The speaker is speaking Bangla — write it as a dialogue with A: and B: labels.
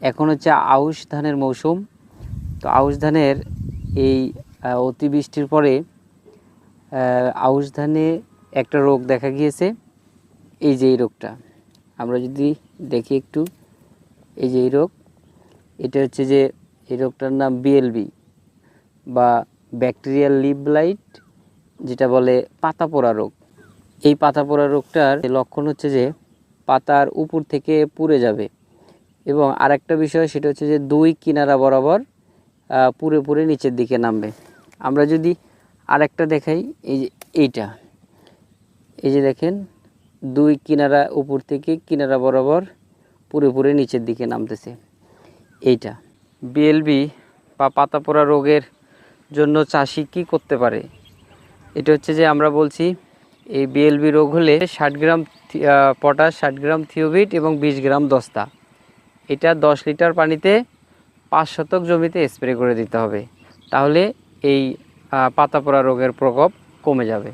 A: এখন হচ্ছে আউশ ধানের মৌসুম। তো আউশ ধানের এই অতিবৃষ্টির পরে আউশ ধানে একটা রোগ দেখা গিয়েছে। এই যে এই রোগটা। আমরা যদি দেখি একটু, এই যে এই রোগ, এটা হচ্ছে যে এই রোগটার নাম বিএলবি বা ব্যাকটেরিয়াল লিভ ব্লাইট যেটা বলে পাতা পোড়া রোগ। এই পাতা পোড়া রোগটার লক্ষণ হচ্ছে যে পাতার উপর থেকে পুড়ে যাবে। এবং আরেকটা বিষয় সেটা হচ্ছে যে দুই কিনারা বরাবর পুড়ে নিচের দিকে নামবে। আমরা যদি আরেকটা দেখাই, এই যে এইটা। এই যে দেখেন, দুই কিনারা উপর থেকে কিনারা বরাবর পুরে পুরে নিচের দিকে নামতেছে। এইটা। বিএলবি বা পাতা পোড়া রোগের জন্য চাষি কি করতে পারে? এটা হচ্ছে যে আমরা বলছি, এই বিএলবি রোগ হলে ষাট গ্রাম পটাশ, ষাট গ্রাম থিওবিট এবং বিশ গ্রাম দস্তা। এটা দশ লিটার পানিতে পাঁচ শতক জমিতে স্প্রে করে দিতে হবে। তাহলে এই পাতা পোড়া রোগের প্রকোপ কমে যাবে।